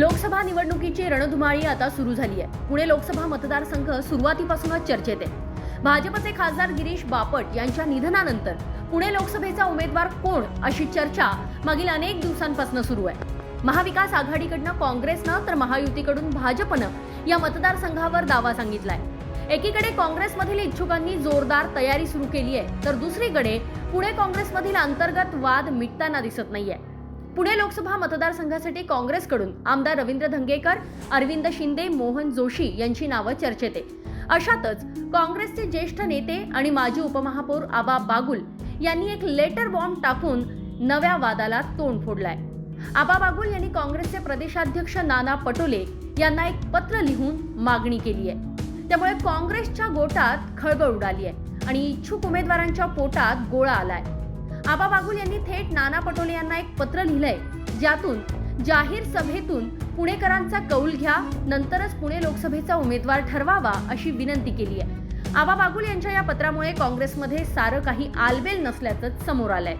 लोकसभा निवडणुकीची रणधुमाळी आता सुरू झाली आहे. पुणे लोकसभा मतदारसंघ सुरुवातीपासूनच चर्चेत आहे. भाजपचे खासदार गिरीश बापट यांच्या निधनानंतर पुणे लोकसभेचा उमेदवार कोण अशी चर्चा मागील अनेक दिवसांपासून सुरू आहे. महाविकास आघाडीकडनं काँग्रेसनं तर महायुतीकडून भाजपनं या मतदारसंघावर दावा सांगितलाय. एकीकडे काँग्रेसमधील इच्छुकांनी जोरदार तयारी सुरू केली आहे तर दुसरीकडे पुणे काँग्रेसमधील अंतर्गत वाद मिटताना दिसत नाहीये. पुणे लोकसभा मतदारसंघासाठी काँग्रेसकडून आमदार रवींद्र धंगेकर अरविंद शिंदे मोहन जोशी यांची नावं चर्चेत. आहे अशातच काँग्रेसचे ज्येष्ठ नेते आणि माजी उपमहापौर आबा बागुल यांनी एक लेटर बॉम्ब टाकून नव्या वादाला तोंड फोडलाय. आबा बागुल यांनी काँग्रेसचे प्रदेशाध्यक्ष नाना पटोले यांना एक पत्र लिहून मागणी केली आहे. त्यामुळे काँग्रेसच्या गोटात खळबळ उडाली आहे आणि इच्छुक उमेदवारांच्या पोटात गोळा आलाय. आबा बागुल यांनी थेट नाना पटोले यांना एक पत्र लिहिलंय. ज्यातून जाहीर सभेतून पुणेकरांचा कौल घ्या नंतरच पुणे लोकसभेचा उमेदवार ठरवावा अशी विनंती केली आहे. आबा बागुल यांच्या या पत्रामुळे काँग्रेसमध्ये सारं काही आलबेल नसल्याचं समोर आलंय.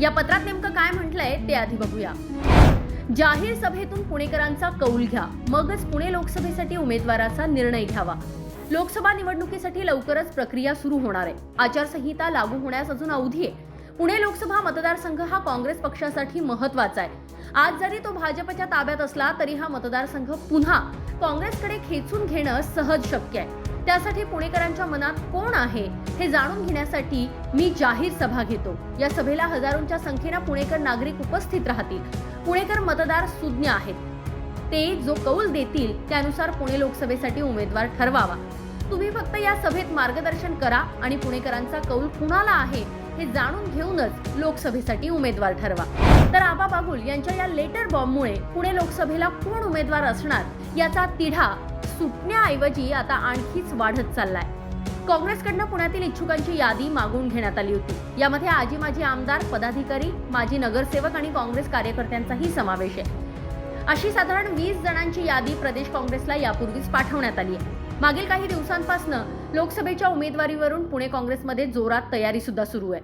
या पत्रात नेमकं काय म्हटलंय ते आधी बघूया. जाहीर सभेतून पुणेकरांचा कौल घ्या मगच पुणे लोकसभेसाठी उमेदवाराचा निर्णय घ्यावा. लोकसभा निवडणुकीसाठी लवकरच प्रक्रिया सुरू होणार आहे. आचारसंहिता लागू होण्यास अजून अवधी आहे. पुणे लोकसभा मतदारसंघ हा काँग्रेस पक्षासाठी महत्त्वाचा आहे. आज जरी तो भाजपच्या ताब्यात असला तरी हा मतदारसंघ पुन्हा काँग्रेसकडे खेचून घेणं सहज शक्य आहे. त्यासाठी पुणेकरांच्या मनात कोण आहे हे जाणून घेण्यासाठी मी जाहीर सभा घेतो. या सभेला हजारोंच्या संख्येनं पुणेकर नागरिक उपस्थित राहतील. पुणेकर मतदार सुज्ञ आहेत. ते जो कौल देतील त्यानुसार पुणे लोकसभेसाठी उमेदवार ठरवावा. तुम्ही फक्त या सभेत मार्गदर्शन करा आणि पुणेकरांचा कौल कुणाला आहे हे जाणून घेऊनच लोकसभेसाठी उमेदवार ठरवा. तर आबा बागुल यांच्या या लेटर बॉम्बमुळे पुणे लोकसभेला कोण उमेदवार असणार याचा तिढा सुटण्याऐवजी आता आणखीच वाढत चाललाय. काँग्रेसकडनं पुण्यातील इच्छुकांची यादी मागून घेण्यात आली होती. यामध्ये आजी माजी आमदार पदाधिकारी माजी नगरसेवक आणि काँग्रेस कार्यकर्त्यांचाही समावेश आहे. अशी साधारण वीस जणांची यादी प्रदेश काँग्रेसला यापूर्वीच पाठवण्यात आली आहे. मागील काही दिवसांपासून लोकसभेच्या उमेदवारीवरून पुणे काँग्रेसमध्ये जोरात तयारी सुद्धा सुरू आहे.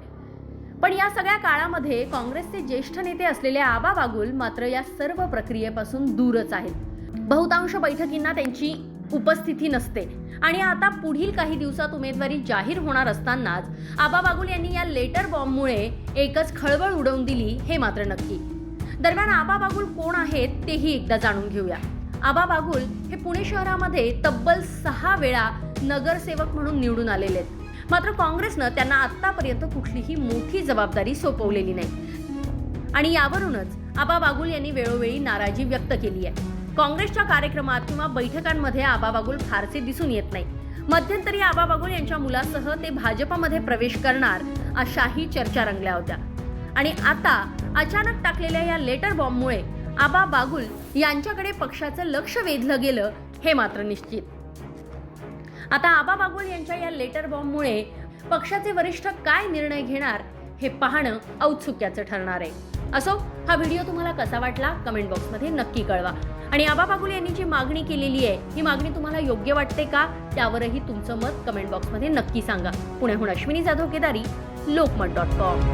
पण या सगळ्या काळामध्ये काँग्रेसचे ज्येष्ठ नेते असलेले आबा बागुल मात्र या सर्व प्रक्रियेपासून दूरच आहेत. बहुतांश बैठकींना त्यांची उपस्थिती नसते. आणि आता पुढील काही दिवसात उमेदवारी जाहीर होणार असतानाच आबा बागुल यांनी या लेटर बॉम्बमुळे एकच खळबळ उडवून दिली हे मात्र नक्की. दरम्यान आबा बागुल कोण आहेत तेही एकदा जाणून घेऊया. आबा बागुल हे पुणे शहरामध्ये तब्बल सहा वेळा नगरसेवक म्हणून निवडून आलेले आहेत. मात्र काँग्रेसनं त्यांना आतापर्यंत कुठलीही मोठी जबाबदारी सोपवलेली नाही. आणि यावरूनच आबा बागुल यांनी वेळोवेळी नाराजी व्यक्त केली आहे. काँग्रेसच्या कार्यक्रमात किंवा बैठकांमध्ये आबा बागुल फारसे दिसून येत नाही. मध्यंतरी आबा बागुल यांच्या मुलासह ते भाजपमध्ये प्रवेश करणार अशाही चर्चा रंगल्या होत्या. आणि आता अचानक टाकलेल्या या लेटर बॉम्बमुळे आबा बागुल यांच्याकडे पक्षाचं लक्ष वेधलं गेलं हे मात्र निश्चित. आता आबा बागुल यांच्या या लेटर बॉम्बमुळे पक्षाचे वरिष्ठ काय निर्णय घेणार हे पाहणं औत्सुक्याचं ठरणार आहे. असो हा व्हिडिओ तुम्हाला कसा वाटला कमेंट बॉक्समध्ये नक्की कळवा. आणि आबा बागुल यांनी जी मागणी केलेली आहे ही मागणी तुम्हाला योग्य वाटते का? त्यावरही तुमचं मत कमेंट बॉक्समध्ये नक्की सांगा. पुण्याहून अश्विनी जाधव केदारी लोकमत डॉट कॉम.